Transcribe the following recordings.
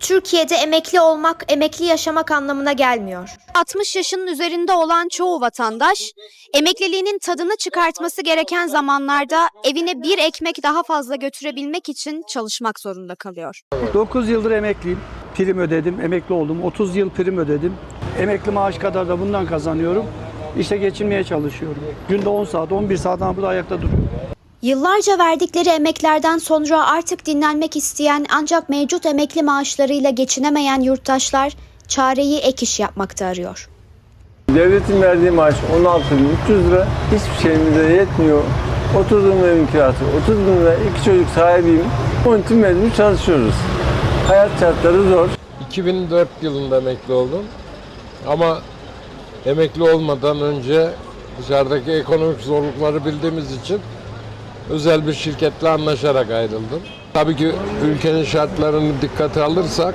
Türkiye'de emekli olmak, emekli yaşamak anlamına gelmiyor. 60 yaşının üzerinde olan çoğu vatandaş emekliliğinin tadını çıkartması gereken zamanlarda evine bir ekmek daha fazla götürebilmek için çalışmak zorunda kalıyor. 9 yıldır emekliyim. Prim ödedim, emekli oldum. 30 yıl prim ödedim. Emekli maaş kadar da bundan kazanıyorum. İşte geçinmeye çalışıyorum. Günde 10 saat, 11 saat ama burada ayakta duruyorum. Yıllarca verdikleri emeklerden sonra artık dinlenmek isteyen ancak mevcut emekli maaşlarıyla geçinemeyen yurttaşlar çareyi ek iş yapmakta arıyor. Devletin verdiği maaş 16.300 lira. Hiçbir şeyimize yetmiyor. Oturduğum evin kirası 30 bin lira. İki çocuk sahibiyim. Onun için mecbur çalışıyoruz. Hayat şartları zor. 2004 yılında emekli oldum. Ama emekli olmadan önce dışarıdaki ekonomik zorlukları bildiğimiz için özel bir şirketle anlaşarak ayrıldım. Tabii ki ülkenin şartlarını dikkate alırsak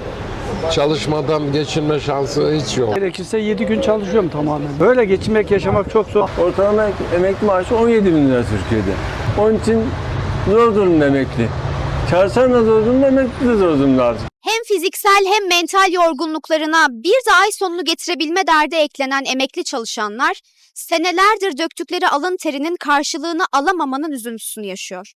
çalışmadan geçinme şansı hiç yok. Gerekirse 7 gün çalışıyorum tamamen. Böyle geçinmek, yaşamak çok zor. Ortalama em- emekli maaşı 17 bin lira Türkiye'de. Onun için zor durumda emekli. Çalışan da zor durumda, emekli de zor durumda artık. Hem fiziksel hem mental yorgunluklarına bir de ay sonunu getirebilme derdi eklenen emekli çalışanlar senelerdir döktükleri alın terinin karşılığını alamamanın üzüntüsünü yaşıyor.